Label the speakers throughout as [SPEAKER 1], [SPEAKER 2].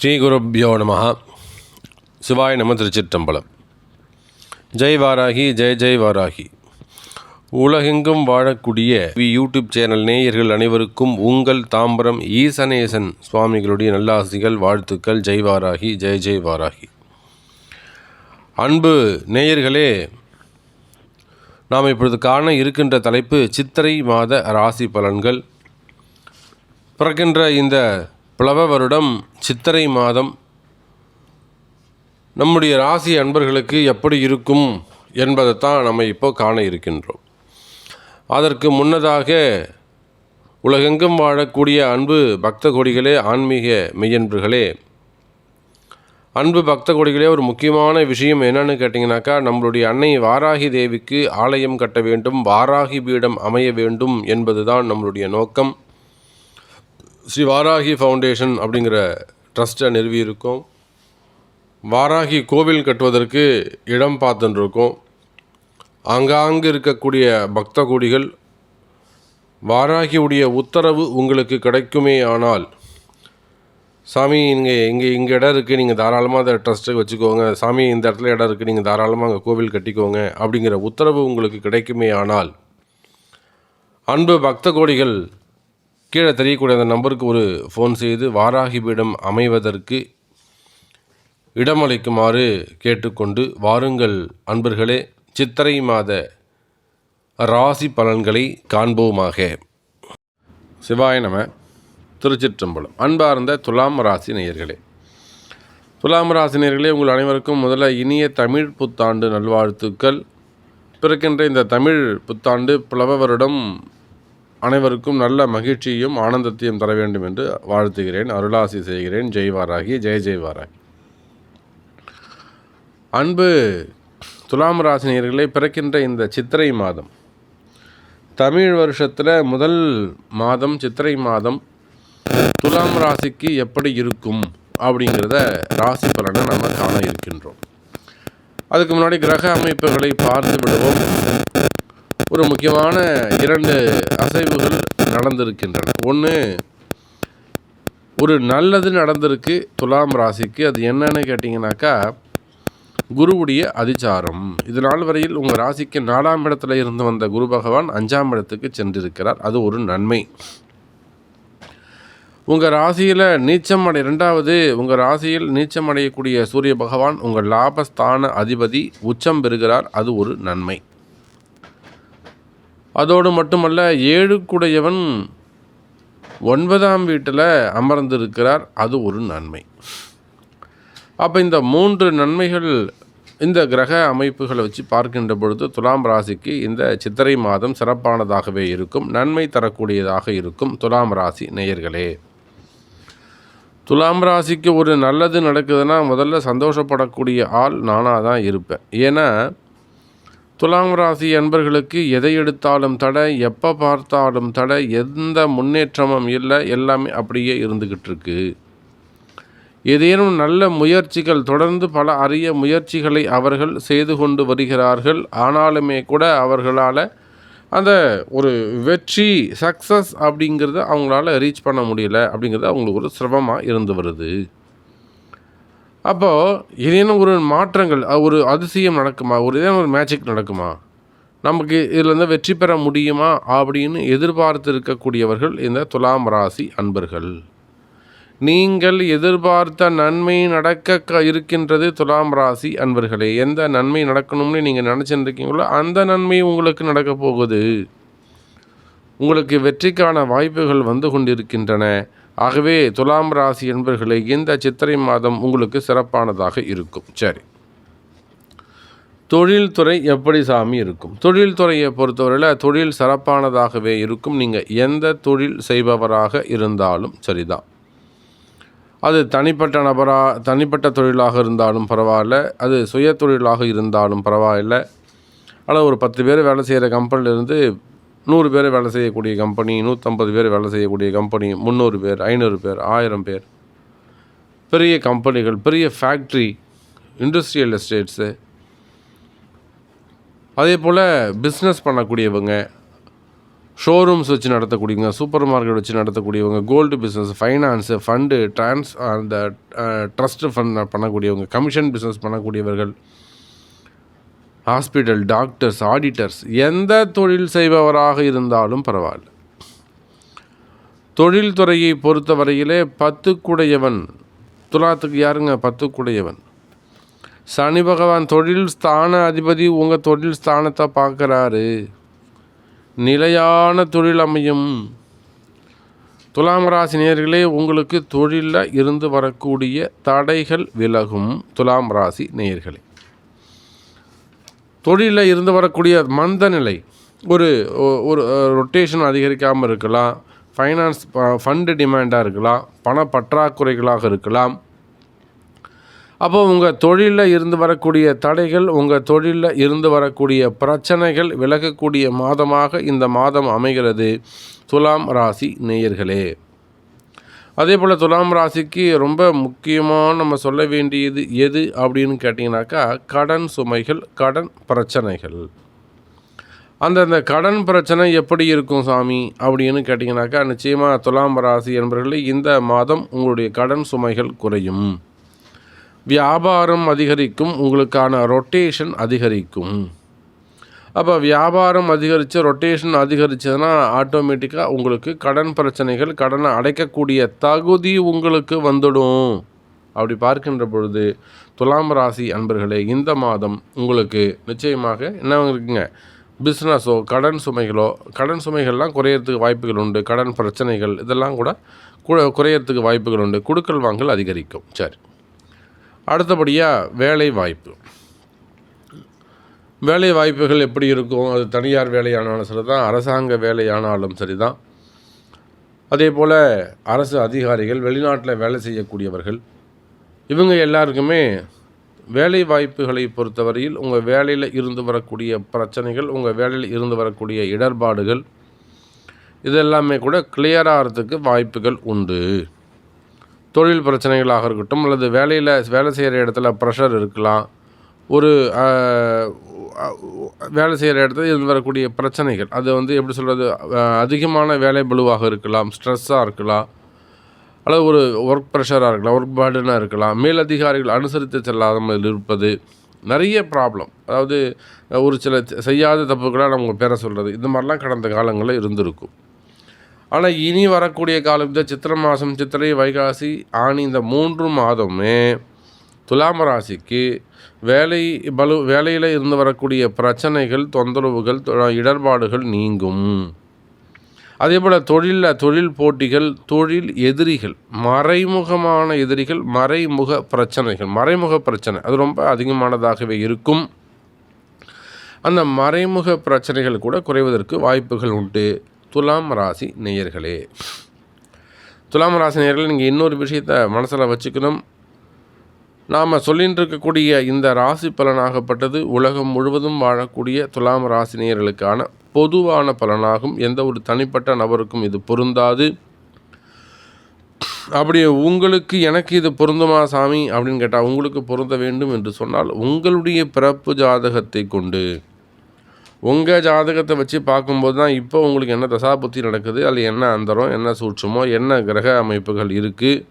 [SPEAKER 1] ஸ்ரீகுருப்யோ நம சிவாய நம திருச்சிற்றம்பலம். ஜெய் வாராகி ஜெய் ஜெய் வாராகி. உலகெங்கும் வாழக்கூடிய வி யூடியூப் சேனல் நேயர்கள் அனைவருக்கும் உங்கள் தாம்பரம் ஈசனேசன் சுவாமிகளுடைய நல்லாசிகள் வாழ்த்துக்கள். ஜெய் வாராகி ஜெய் ஜெய் வாராகி. அன்பு நேயர்களே நாம் இப்பொழுது காண இருக்கின்ற தலைப்பு சித்திரை மாத ராசி பலன்கள். பிறக்கின்ற இந்த பிளவ வருடம் சித்திரை மாதம். நம்முடைய ராசி அன்பர்களுக்கு எப்படி இருக்கும் என்பதைத்தான் நம்ம இப்போ காண இருக்கின்றோம். அதற்கு முன்னதாக உலகெங்கும் வாழக்கூடிய அன்பு பக்த கொடிகளே ஆன்மீக மெய்யன்பர்களே அன்பு பக்த கொடிகளே ஒரு முக்கியமான விஷயம் என்னன்னு கேட்டிங்கனாக்கா நம்மளுடைய அன்னை வாராகி தேவிக்கு ஆலயம் கட்ட வேண்டும் வாராகி பீடம் அமைய வேண்டும் என்பதுதான் நம்மளுடைய நோக்கம். ஸ்ரீ வாராகி ஃபவுண்டேஷன் அப்படிங்கிற ட்ரஸ்ட்டை நிறுவியிருக்கோம். வாராகி கோவில் கட்டுவதற்கு இடம் பார்த்துட்டு அங்காங்கு ஆங்காங்கு இருக்கக்கூடிய பக்த கோடிகள் வாராகியுடைய உத்தரவு உங்களுக்கு கிடைக்குமே ஆனால் சாமி இங்கே இங்கே இங்கே இடம் இருக்குது நீங்கள் தாராளமாக அதை ட்ரஸ்ட்டுக்கு வச்சுக்கோங்க. சாமி இந்த இடத்துல இடம் இருக்குது நீங்கள் தாராளமாக அங்கே கோவில் கட்டிக்கோங்க அப்படிங்கிற உத்தரவு உங்களுக்கு கிடைக்குமே ஆனால் அன்பு பக்த கோடிகள் கீழே தெரியக்கூடிய அந்த நம்பருக்கு ஒரு ஃபோன் செய்து வாராகி பீடம் அமைவதற்கு இடமளிக்குமாறு கேட்டுக்கொண்டு வாருங்கள் அன்பர்களே சித்திரை மாத ராசி பலன்களை காண்போமாக. சிவாய நம. திருச்சிற்றம்பலம். அன்பார்ந்த துலாம் ராசி நேயர்களே துலாம் ராசி நேயர்களே உங்கள் அனைவருக்கும் முதல்ல இனிய தமிழ் புத்தாண்டு நல்வாழ்த்துக்கள். பிறக்கின்ற இந்த தமிழ் புத்தாண்டு புலவ வருடம் அனைவருக்கும் நல்ல மகிழ்ச்சியும் ஆனந்தத்தையும் தர வேண்டும் என்று வாழ்த்துகிறேன். அருளாசி செய்கிறேன். ஜெய்வாராகி ஜெய ஜெய்வாராகி அன்பு துலாம் ராசினியர்களே பிறக்கின்ற இந்த சித்திரை மாதம். தமிழ் வருஷத்தில் முதல் மாதம் சித்திரை மாதம் துலாம் ராசிக்கு எப்படி இருக்கும் அப்படிங்கிறத ராசி பலனை நம்ம காண இருக்கின்றோம். அதுக்கு முன்னாடி கிரக அமைப்புகளை பார்த்து விடுவோம். ஒரு முக்கியமான இரண்டு அசைவுகள் நடந்திருக்கின்றன. ஒன்று ஒரு நல்லது நடந்திருக்கு துலாம் ராசிக்கு. அது என்னன்னு கேட்டிங்கனாக்கா குருவுடைய அதிச்சாரம். இது நாள் வரையில் உங்கள் ராசிக்கு நாலாம் இடத்துல இருந்து வந்த குரு பகவான் அஞ்சாம் இடத்துக்கு சென்றிருக்கிறார். அது ஒரு நன்மை. உங்கள் ராசியில் நீச்சம் அடை ரெண்டாவது உங்கள் ராசியில் நீச்சம் அடையக்கூடிய சூரிய பகவான் உங்கள் லாபஸ்தான அதிபதி உச்சம் பெறுகிறார். அது ஒரு நன்மை. அதோடு மட்டுமல்ல ஏழுக்குடையவன் ஒன்பதாம் வீட்டில் அமர்ந்திருக்கிறார். அது ஒரு நன்மை. அப்போ இந்த மூன்று நன்மைகள் இந்த கிரக அமைப்புகளை வச்சு பார்க்கின்ற பொழுது துலாம் ராசிக்கு இந்த சித்திரை மாதம் சிறப்பானதாகவே இருக்கும். நன்மை தரக்கூடியதாக இருக்கும். துலாம் ராசி நேயர்களே. துலாம் ராசிக்கு ஒரு நல்லது நடக்குதுன்னா முதல்ல சந்தோஷப்படக்கூடிய ஆள் நானாக தான் இருப்பேன். ஏன்னா துலாம் ராசி அன்பர்களுக்கு எதை எடுத்தாலும் தடை எப்போ பார்த்தாலும் தடை எந்த முன்னேற்றமும் இல்லை எல்லாமே அப்படியே இருந்துக்கிட்டு இருக்கு. ஏதேனும் நல்ல முயற்சிகள் தொடர்ந்து பல அரிய முயற்சிகளை அவர்கள் செய்து கொண்டு வருகிறார்கள். ஆனாலுமே கூட அவர்களால் அந்த ஒரு வெற்றி சக்ஸஸ் அப்படிங்கிறத அவங்களால ரீச் பண்ண முடியல அப்படிங்கிறது அவங்களுக்கு ஒரு சிரமமாக இருந்து வருது. அப்போது ஏதேனும் ஒரு மாற்றங்கள் ஒரு அதிசயம் நடக்குமா? ஒரு ஏதேனும் ஒரு மேஜிக் நடக்குமா? நமக்கு இதில் வெற்றி பெற முடியுமா? அப்படின்னு எதிர்பார்த்து இருக்கக்கூடியவர்கள் இந்த துலாம் ராசி அன்பர்கள். நீங்கள் எதிர்பார்த்த நன்மை நடக்க இருக்கின்றது துலாம் ராசி அன்பர்களே. எந்த நன்மை நடக்கணும்னு நீங்கள் நினச்சிட்டு இருக்கீங்களோ அந்த நன்மை உங்களுக்கு நடக்க போகுது. உங்களுக்கு வெற்றிக்கான வாய்ப்புகள் வந்து கொண்டிருக்கின்றன. ஆகவே துலாம் ராசி என்பர்களே இந்த சித்திரை மாதம் உங்களுக்கு சிறப்பானதாக இருக்கும். சரி. தொழில்துறை எப்படி சாமி இருக்கும்? தொழில்துறையை பொறுத்தவரையில் தொழில் சிறப்பானதாகவே இருக்கும். நீங்கள் எந்த தொழில் செய்பவராக இருந்தாலும் சரிதான். அது தனிப்பட்ட நபராக தனிப்பட்ட தொழிலாக இருந்தாலும் பரவாயில்ல. அது சுய தொழிலாக இருந்தாலும் பரவாயில்ல. ஆனால் ஒரு பத்து பேர் வேலை செய்கிற கம்பெனிலேருந்து நூறு பேர் வேலை செய்யக்கூடிய கம்பெனி நூற்றம்பது பேர் வேலை செய்யக்கூடிய கம்பெனி முந்நூறு பேர் ஐநூறு பேர் ஆயிரம் பேர். பெரிய கம்பெனிகள் பெரிய ஃபேக்ட்ரி இண்டஸ்ட்ரியல் எஸ்டேட்ஸு அதே போல் பிஸ்னஸ் பண்ணக்கூடியவங்க ஷோரூம்ஸ் வச்சு நடத்தக்கூடியவங்க சூப்பர் மார்க்கெட் வச்சு நடத்தக்கூடியவங்க gold business finance fund trans அந்த uh, ட்ரஸ்ட்டு ஃபண்ட் பண்ணக்கூடியவங்க கமிஷன் பிஸ்னஸ் பண்ணக்கூடியவர்கள் ஹாஸ்பிட்டல் டாக்டர்ஸ் ஆடிட்டர்ஸ் எந்த தொழில் செய்பவராக இருந்தாலும் பரவாயில்ல. தொழில்துறையை பொறுத்தவரையிலே பத்துக்குடையவன் துலாத்துக்கு யாருங்க? பத்துக்குடையவன். சனி பகவான் தொழில் ஸ்தான அதிபதி உங்கள் தொழில் ஸ்தானத்தை பார்க்குறாரு. நிலையான தொழில் அமையும். துலாம் ராசி நேயர்களே உங்களுக்கு தொழிலில் இருந்து வரக்கூடிய தடைகள் விலகும். துலாம் ராசி நேயர்களே. தொழிலில் இருந்து வரக்கூடிய மந்த நிலை ஒரு ஒரு ரொட்டேஷன் அதிகரிக்காமல் இருக்கலாம். ஃபைனான்ஸ் ஃபண்டு டிமாண்டாக இருக்கலாம். பண பற்றாக்குறைகளாக இருக்கலாம். அப்போ உங்கள் தொழிலில் இருந்து வரக்கூடிய தடைகள் உங்கள் தொழிலில் இருந்து வரக்கூடிய பிரச்சனைகள் விலகக்கூடிய மாதமாக இந்த மாதம் அமைகிறது. துலாம் ராசி நேயர்களே. அதே போல் துலாம் ராசிக்கு ரொம்ப முக்கியமாக நம்ம சொல்ல வேண்டியது எது அப்படின்னு கேட்டிங்கனாக்கா கடன் சுமைகள் கடன் பிரச்சனைகள். அந்தந்த கடன் பிரச்சனை எப்படி இருக்கும் சாமி அப்படின்னு கேட்டிங்கனாக்கா நிச்சயமாக துலாம் ராசி என்பவர்களே இந்த மாதம் உங்களுடைய கடன் சுமைகள் குறையும். வியாபாரம் அதிகரிக்கும் உங்களுக்கான ரொட்டேஷன் அதிகரிக்கும். அப்போ வியாபாரம் அதிகரித்து ரொட்டேஷன் அதிகரிச்சதுன்னா ஆட்டோமேட்டிக்காக உங்களுக்கு கடன் பிரச்சனைகள் கடனை அடைக்கக்கூடிய தகுதி உங்களுக்கு வந்துடும். அப்படி பார்க்கின்ற பொழுது துலாம் ராசி அன்பர்களே இந்த மாதம் உங்களுக்கு நிச்சயமாக என்ன இருக்குங்க? பிஸ்னஸோ கடன் சுமைகளோ கடன் சுமைகள்லாம் குறையறதுக்கு வாய்ப்புகள் உண்டு. கடன் பிரச்சனைகள் இதெல்லாம் கூட கு- குறையறதுக்கு வாய்ப்புகள் உண்டு. கொடுக்கல் வாங்கல் அதிகரிக்கும். சரி. அடுத்தபடியாக வேலை வாய்ப்பு வேலை வாய்ப்புகள் எப்படி இருக்கும்? அது தனியார் வேலையானாலும் சரி தான் அரசாங்க வேலையானாலும் சரி தான் அதே போல் அரசு அதிகாரிகள் வெளிநாட்டில் வேலை செய்யக்கூடியவர்கள் இவங்க எல்லாருக்குமே வேலை வாய்ப்புகளை பொறுத்தவரையில் உங்கள் வேலையில் இருந்து வரக்கூடிய பிரச்சனைகள் உங்கள் வேலையில் இருந்து வரக்கூடிய இடர்பாடுகள் இதெல்லாமே கூட கிளியர் ஆகிறதுக்கு வாய்ப்புகள் உண்டு. தொழில் பிரச்சனைகளாக இருக்கட்டும் அல்லது வேலையில் வேலை செய்கிற இடத்துல ப்ரெஷர் இருக்கலாம். ஒரு வேலை செய்கிற இடத்துல இருந்து வரக்கூடிய பிரச்சனைகள் அது வந்து எப்படி சொல்கிறது அதிகமான வேலை பலுவாக இருக்கலாம் ஸ்ட்ரெஸ்ஸாக இருக்கலாம் அல்லது ஒரு ஒர்க் ப்ரெஷராக இருக்கலாம் ஒர்க் பேர்டனாக இருக்கலாம். மேலதிகாரிகள் அனுசரித்து செல்லாமல் இருப்பது நிறைய ப்ராப்ளம் அதாவது ஒரு சில செய்யாத தப்புகளாக நம்ம பேரை சொல்கிறது இந்த மாதிரிலாம் கடந்த காலங்களில் இருந்திருக்கும். ஆனால் இனி வரக்கூடிய காலம் இந்த சித்திரை மாதம் சித்திரை வைகாசி ஆணி இந்த மூன்று மாதமே துலாம ராசிக்கு வேலை பலு வேலையில் இருந்து வரக்கூடிய பிரச்சனைகள் தொந்தரவுகள் இடர்பாடுகள் நீங்கும். அதே போல் தொழிலில் தொழில் போட்டிகள் தொழில் எதிரிகள் மறைமுகமான எதிரிகள் மறைமுக பிரச்சனைகள் மறைமுக பிரச்சனை அது ரொம்ப அதிகமானதாகவே இருக்கும். அந்த மறைமுக பிரச்சனைகள் கூட குறைவதற்கு வாய்ப்புகள் உண்டு. துலாம் ராசி நேயர்களே. துலாம் ராசி நேயர்களே நீங்கள் இன்னொரு விஷயத்தை மனசில் வச்சுக்கணும். நாம் சொல்லிகிட்டு இருக்கக்கூடிய இந்த ராசி பலனாகப்பட்டது உலகம் முழுவதும் வாழக்கூடிய துலாம் ராசி நேயர்களுக்கான பொதுவான பலனாகும். எந்த ஒரு தனிப்பட்ட நபருக்கும் இது பொருந்தாது. அப்படி உங்களுக்கு எனக்கு இது பொருந்துமா சாமி? அப்படின்னு கேட்டால் உங்களுக்கு பொருந்த வேண்டும் என்று சொன்னால் உங்களுடைய பிறப்பு ஜாதகத்தை கொண்டு உங்கள் ஜாதகத்தை வச்சு பார்க்கும்போது தான் இப்போ உங்களுக்கு என்ன தசாபுத்தி நடக்குது? அதில் என்ன அந்தரம் என்ன சூட்சமோ என்ன கிரக அமைப்புகள் இருக்குது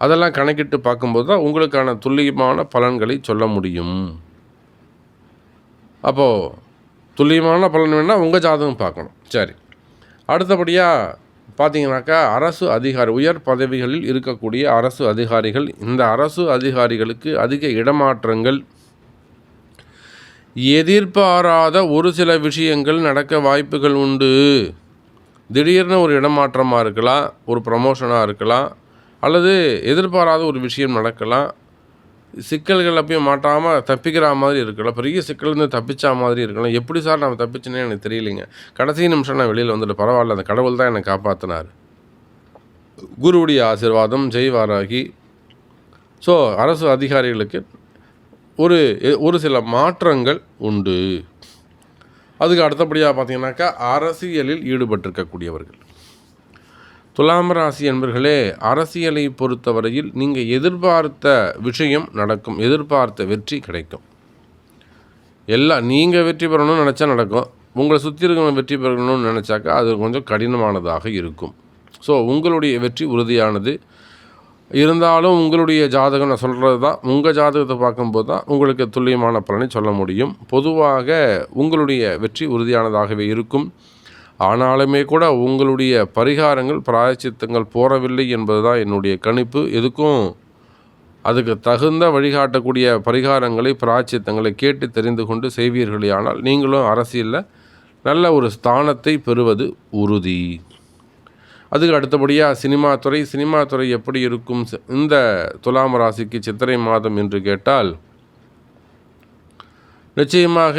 [SPEAKER 1] அதெல்லாம் கணக்கிட்டு பார்க்கும்போது தான் உங்களுக்கான துல்லியமான பலன்களை சொல்ல முடியும். அப்போது துல்லியமான பலன் வேணால் உங்கள் ஜாதகம் பார்க்கணும். சரி. அடுத்தபடியாக பார்த்தீங்கன்னாக்கா அரசு அதிகாரி உயர் பதவிகளில் இருக்கக்கூடிய அரசு அதிகாரிகள் இந்த அரசு அதிகாரிகளுக்கு அதிக இடமாற்றங்கள் எதிர்பாராத ஒரு சில விஷயங்கள் நடக்க வாய்ப்புகள் உண்டு. திடீர்னு ஒரு இடமாற்றமாக இருக்கலாம் ஒரு ப்ரமோஷனாக இருக்கலாம் அல்லது எதிர்பாராத ஒரு விஷயம் நடக்கலாம். சிக்கல்கள் அப்பயும் மாட்டாமல் தப்பிக்கிற மாதிரி இருக்கலாம். பெரிய சிக்கல்லேருந்து தப்பிச்சா மாதிரி இருக்கலாம். எப்படி சார் நான் தப்பிச்சேனே எனக்கு தெரியலைங்க. கடைசி நிமிஷம் நான் வெளியில் வந்துட்டு பரவாயில்ல அந்த கடவுள் தான் என்னை காப்பாற்றினார் குருவுடைய ஆசீர்வாதம் ஜெய்வாராகி ஸோ அரசு அதிகாரிகளுக்கு ஒரு ஒரு சில மாற்றங்கள் உண்டு. அதுக்கு அடுத்தபடியாக பார்த்தீங்கன்னாக்கா அரசியலில் ஈடுபட்டிருக்கக்கூடியவர்கள். துலாம் ராசி என்பர்களே அரசியலை பொறுத்தவரையில் நீங்கள் எதிர்பார்த்த விஷயம் நடக்கும் எதிர்பார்த்த வெற்றி கிடைக்கும். எல்லாம் நீங்கள் வெற்றி பெறணும்னு நினச்சா நடக்கும். உங்களை சுற்றி இருக்கிறவங்க வெற்றி பெறணும்னு நினச்சாக்கா அது கொஞ்சம் கடினமானதாக இருக்கும். ஸோ உங்களுடைய வெற்றி உறுதியானது. இருந்தாலும் உங்களுடைய ஜாதகம் நான் சொல்கிறது தான். உங்கள் ஜாதகத்தை பார்க்கும்போது தான் உங்களுக்கு துல்லியமான பலனை சொல்ல முடியும். பொதுவாக உங்களுடைய வெற்றி உறுதியானதாகவே இருக்கும். ஆனாலுமே கூட உங்களுடைய பரிகாரங்கள் பிராயச்சித்தங்கள் போறவில்லை என்பது தான் என்னுடைய கணிப்பு. எதுக்கும் அதுக்கு தகுந்த வழிகாட்டக்கூடிய பரிகாரங்களை பிராச்சித்தங்களை கேட்டு தெரிந்து கொண்டு செய்வீர்களே ஆனால் நீங்களும் அரசியலில் நல்ல ஒரு ஸ்தானத்தை பெறுவது உறுதி. அதுக்கு அடுத்தபடியாக சினிமா துறை சினிமா துறை எப்படி இருக்கும்? இந்த துலாம் ராசிக்கு சித்திரை மாதம் என்று கேட்டால் நிச்சயமாக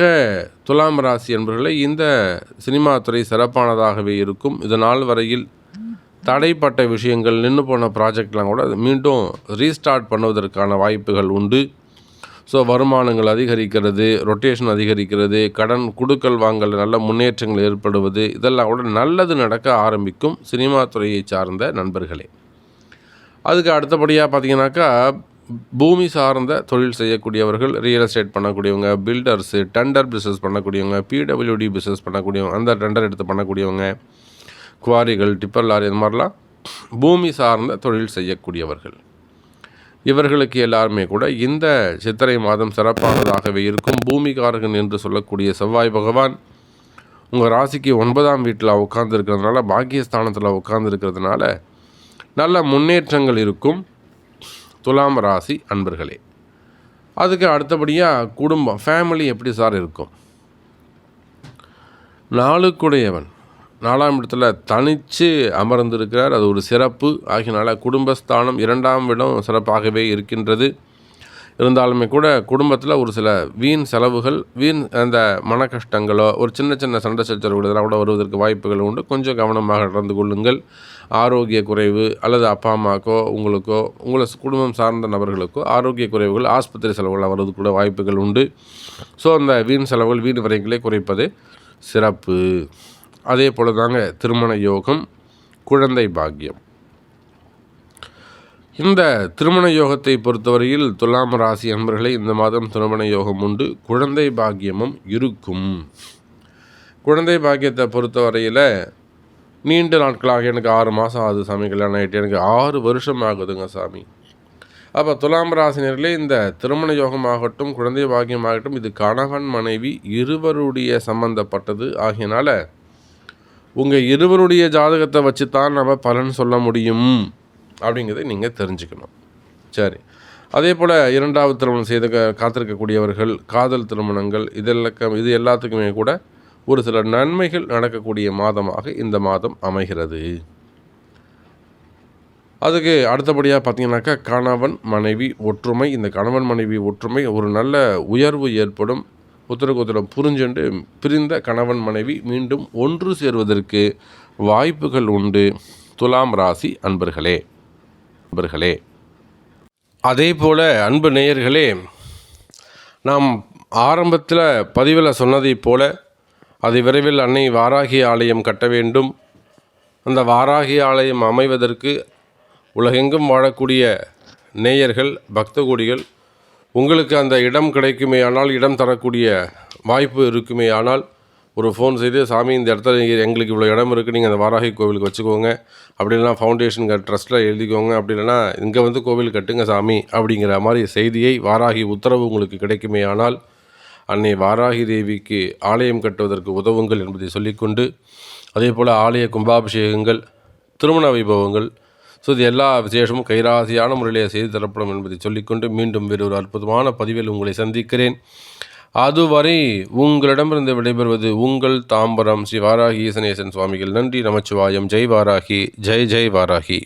[SPEAKER 1] துலாம் ராசி என்பவர்களை இந்த சினிமா துறை சிறப்பானதாகவே இருக்கும். இது நாள் வரையில் தடைப்பட்ட விஷயங்கள் நின்று போன ப்ராஜெக்ட்லாம் கூட அது மீண்டும் ரீஸ்டார்ட் பண்ணுவதற்கான வாய்ப்புகள் உண்டு. ஸோ வருமானங்கள் அதிகரிக்கிறது ரொட்டேஷன் அதிகரிக்கிறது கடன் குடுக்கல் வாங்கல் நல்ல முன்னேற்றங்கள் ஏற்படுவது இதெல்லாம் கூட நல்லது நடக்க ஆரம்பிக்கும் சினிமா துறையை சார்ந்த நண்பர்களே. அதுக்கு அடுத்தபடியாக பார்த்தீங்கன்னாக்கா பூமி சார்ந்த தொழில் செய்யக்கூடியவர்கள் ரியல் எஸ்டேட் பண்ணக்கூடியவங்க பில்டர்ஸு டெண்டர் பிஸ்னஸ் பண்ணக்கூடியவங்க பிடபிள்யூடி பிஸ்னஸ் பண்ணக்கூடியவங்க அந்த டெண்டர் எடுத்து பண்ணக்கூடியவங்க குவாரிகள் டிப்பர் லாரி இந்த மாதிரிலாம் பூமி சார்ந்த தொழில் செய்யக்கூடியவர்கள். இவர்களுக்கு எல்லாருமே கூட இந்த சித்திரை மாதம் சிறப்பானதாகவே இருக்கும். பூமிகாரகன் என்று சொல்லக்கூடிய செவ்வாய் பகவான் உங்கள் ராசிக்கு ஒன்பதாம் வீட்டில் உட்கார்ந்துருக்கிறதுனால பாக்கியஸ்தானத்தில் உட்கார்ந்துருக்கிறதுனால நல்ல முன்னேற்றங்கள் இருக்கும். துலாம் ராசி அன்பர்களே அதுக்கு அடுத்தபடியாக குடும்பம் ஃபேமிலி எப்படி சார் இருக்கும்? நாளுக்குடையவன். நாலாம் இடத்துல தனித்து அமர்ந்திருக்கிறார். அது ஒரு சிறப்பு. ஆகியனால குடும்பஸ்தானம் இரண்டாம் இடம் சிறப்பாகவே இருக்கின்றது. இருந்தாலுமே கூட குடும்பத்தில் ஒரு சில வீண் செலவுகள் வீண் அந்த மன கஷ்டங்களோ ஒரு சின்ன சின்ன சண்டை சச்சரவுகள் இதெல்லாம் கூட வருவதற்கு வாய்ப்புகள் உண்டு. கொஞ்சம் கவனமாக நடந்து கொள்ளுங்கள். ஆரோக்கிய குறைவு அல்லது அப்பா அம்மாக்கோ உங்களுக்கோ உங்களை குடும்பம் சார்ந்த நபர்களுக்கோ ஆரோக்கிய குறைவுகள் ஆஸ்பத்திரி செலவுகள் வருவதற்கு கூட வாய்ப்புகள் உண்டு. ஸோ அந்த வீண் செலவுகள் வீண் வரைகளை குறைப்பது சிறப்பு. அதே போல தாங்க திருமண யோகம் குழந்தை பாக்கியம். இந்த திருமண யோகத்தை பொறுத்தவரையில் துலாம் ராசி அன்பர்களை இந்த மாதம் திருமண யோகம் உண்டு. குழந்தை பாக்கியமும் இருக்கும். குழந்தை பாக்கியத்தை பொறுத்தவரையில் நீண்ட நாட்களாக எனக்கு ஆறு மாதம் ஆகுது சாமி கல்யாணம் ஆகிட்டு எனக்கு ஆறு வருஷம் ஆகுதுங்க சாமி. அப்போ துலாம் ராசினர்களே இந்த திருமண யோகமாகட்டும் குழந்தை பாக்கியமாகட்டும் இது கணவன் மனைவி இருவருடைய சம்பந்தப்பட்டது. ஆகியனால உங்கள் இருவருடைய ஜாதகத்தை வச்சு தான் நம்ம பலன் சொல்ல முடியும். அப்படிங்கிறத நீங்கள் தெரிஞ்சுக்கணும். சரி. அதே போல் இரண்டாவது திருமணம் செய்து காத்திருக்கக்கூடியவர்கள் காதல் திருமணங்கள் இதெல்லாம் இது எல்லாத்துக்குமே கூட ஒரு சில நன்மைகள் நடக்கக்கூடிய மாதமாக இந்த மாதம் அமைகிறது. அதுக்கு அடுத்தபடியாக பார்த்தீங்கன்னாக்கா கணவன் மனைவி ஒற்றுமை இந்த கணவன் மனைவி ஒற்றுமை ஒரு நல்ல உயர்வு ஏற்படும். ஒருத்தருக்கு புரிஞ்சென்று பிரிந்த கணவன் மனைவி மீண்டும் ஒன்று சேர்வதற்கு வாய்ப்புகள் உண்டு. துலாம் ராசி அன்பர்களே அன்பர்களே. அதே போல் அன்பு நேயர்களே நாம் ஆரம்பத்தில் பதிவில் சொன்னதைப் போல அதை விரைவில் அன்னை வாராகி ஆலயம் கட்ட வேண்டும். அந்த வாராகி ஆலயம் அமைவதற்கு உலகெங்கும் வாழக்கூடிய நேயர்கள் பக்த கோடிகள் உங்களுக்கு அந்த இடம் கிடைக்குமே ஆனால் இடம் தரக்கூடிய வாய்ப்பு இருக்குமே ஆனால் ஒரு ஃபோன் செய்து சாமி இந்த இடத்துல எங்களுக்கு இவ்வளோ இடம் இருக்குது நீங்கள் அந்த வாராகி கோவிலுக்கு வச்சுக்கோங்க. அப்படி இல்லைனா ஃபவுண்டேஷன் ட்ரஸ்ட்டில் எழுதிக்கோங்க. அப்படி இல்லைனா இங்கே வந்து கோவில் கட்டுங்க சாமி அப்படிங்கிற மாதிரி செய்தியை வாராகி உத்தரவு உங்களுக்கு கிடைக்குமே ஆனால் அன்னை வாராகி தேவிக்கு ஆலயம் கட்டுவதற்கு உதவுங்கள் என்பதை சொல்லிக்கொண்டு அதே போல் ஆலய கும்பாபிஷேகங்கள் திருமண வைபவங்கள் ஸோ இது எல்லா விசேஷமும் கைராசியான முறையிலே செய்து தரப்படும் என்பதை சொல்லிக்கொண்டு மீண்டும் வேறு ஒரு அற்புதமான பதிவில் உங்களை சந்திக்கிறேன். அதுவரை உங்களிடமிருந்து விடைபெறுவது உங்கள் தாம்பரம் ஸ்ரீ வாராகி ஈசனேசன் சுவாமிகள். நன்றி நமச்சிவாயம். ஜெய் வாராகி ஜெய் ஜெய் வாராகி.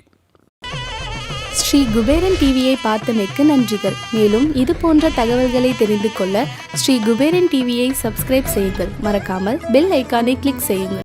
[SPEAKER 2] ஸ்ரீ குபேரன் டிவியை பார்த்தமைக்கு நன்றிகள். மேலும் இது போன்ற தகவல்களை தெரிந்து கொள்ள ஸ்ரீ குபேரன் டிவியை சப்ஸ்கிரைப் செய்யுங்கள். மறக்காமல் பெல் ஐக்கானை கிளிக் செய்யுங்கள்.